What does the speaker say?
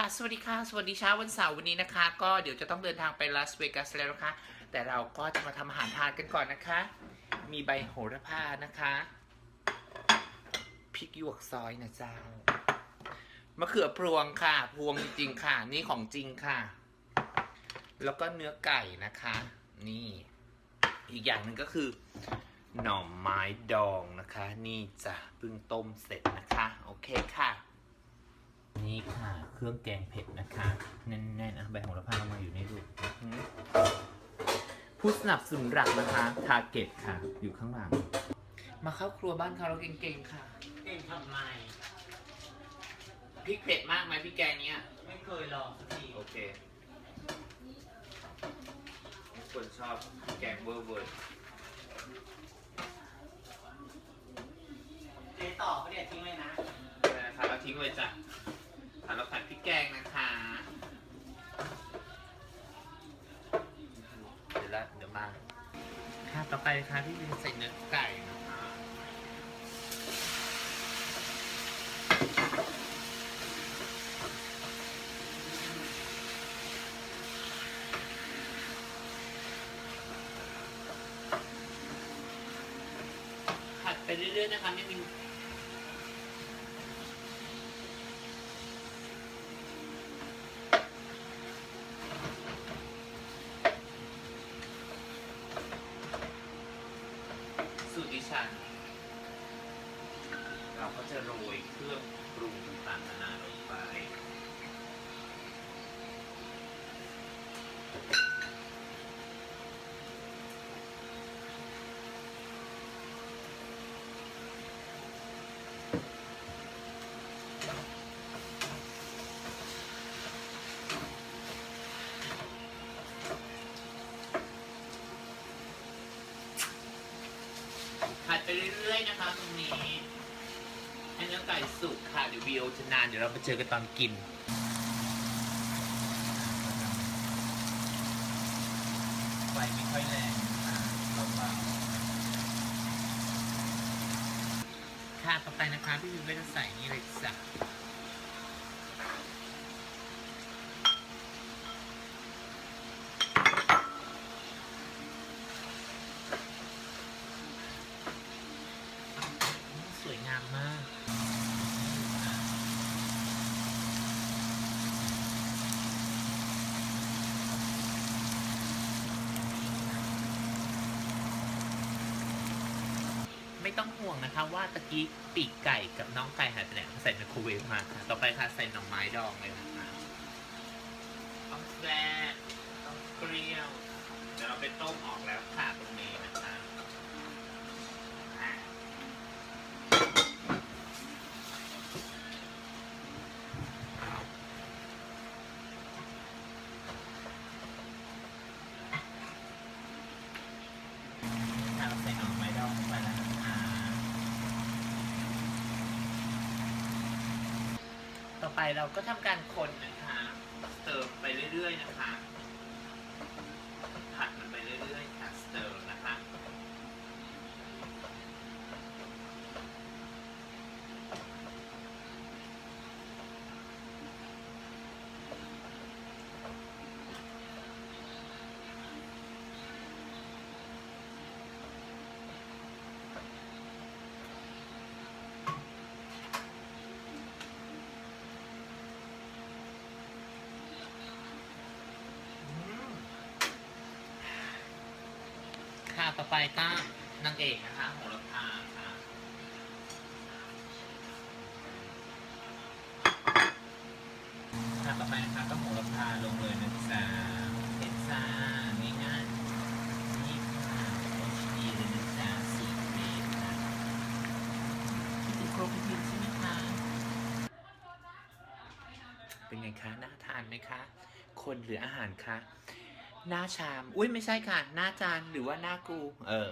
ค่ะสวัสดีค่ะ สวัสดีเช้าวันเสาร์วันนี้นะคะ ก็เดี๋ยวจะต้องเดินทางไปลาสเวกัสแล้วนะคะ แต่เราก็จะมาทำอาหารทานกันก่อนนะคะ มีใบโหระพานะคะพริกหยวกซอยนะเจ้ามะเขือพวงค่ะ พวงจริงๆค่ะ นี่ของจริงค่ะ แล้วก็เนื้อไก่นะคะ นี่ อีกอย่างหนึ่งก็คือ หน่อไม้ดองนะคะ นี่จะเพิ่งต้มเสร็จนะคะ โอเคค่ะ นี่ค่ะ เครื่องแกงเผ็ดนะคะ แน่นๆอะใบโหระพาลงมาอยู่ในรูปอื้อหือผู้สนับสนุนหลักนะคะ ทาเก็ตค่ะ อยู่ข้างหลัง มาเข้าครัวบ้านเขาเราเก่งๆค่ะ เก่งทำไมพริกเผ็ดมากไหมพี่แกงเนี้ย ไม่เคยลองสักทีโอเคบางคนชอบแกงเวอร์เวอร์ ค่ะต่อไปนะคะที่จะใส่เนื้อไก่นะคะผัดไปเรื่อยๆนะคะไม่มีสูตรดิ ฉัน เราก็จะโรยเครื่องปรุงต่างๆนานาลงไป ผัดไปเรื่ อยๆนะคะตรงนี้ให้เนื้อไก่สุกค่ะเดี๋ยววิโอจะนานเดี๋ยวเรามาเจอกันตอนกิน ไฟไม่ค่อยแรงค่ะเบาๆค่ะต่อไปนะคะพี่วิวก็จะใส่นี่เลยจ้ะสวยงามมาก ไม่ ต้องห่วงนะคะ ว่าตะกี้ปีกไก่กับน้องไก่หายไปไหนใส่ไมโครเวฟมาค่ะ ต่อไปค่ะใส่หน่อไม้ดองเลยนะคะต้องแซ่ต้องเปรี้ยวเดี๋ยวเราไปต้มออกแล้วค่ะอะค่ะเราใส่หน่อไม้ดองลงไปแล้วนะคะ ต่อไปเราก็ทำการคนนะคะเติมไปเรื่อยๆนะคะ ผัดมันไปเรื่อยๆค่ะสเติมนะ ค่ะต่อไปก็นางเอกนะคะโหระพาค่ะค่ะต่อไปนะคะก็โหระพาลงเลยนะจ๊ะเผ็ดซ่าง่ายๆนี่ค่ะโอชีเลยนะจ๊ะสีเมตรค่ะที่ครบทีใช่ไหมคะ เป็นไงคะ น่าทานไหมคะ คนหรืออาหารคะ หน้าชาม อุ้ยไม่ใช่ค่ะ หน้าจานหรือว่าหน้ากู เออ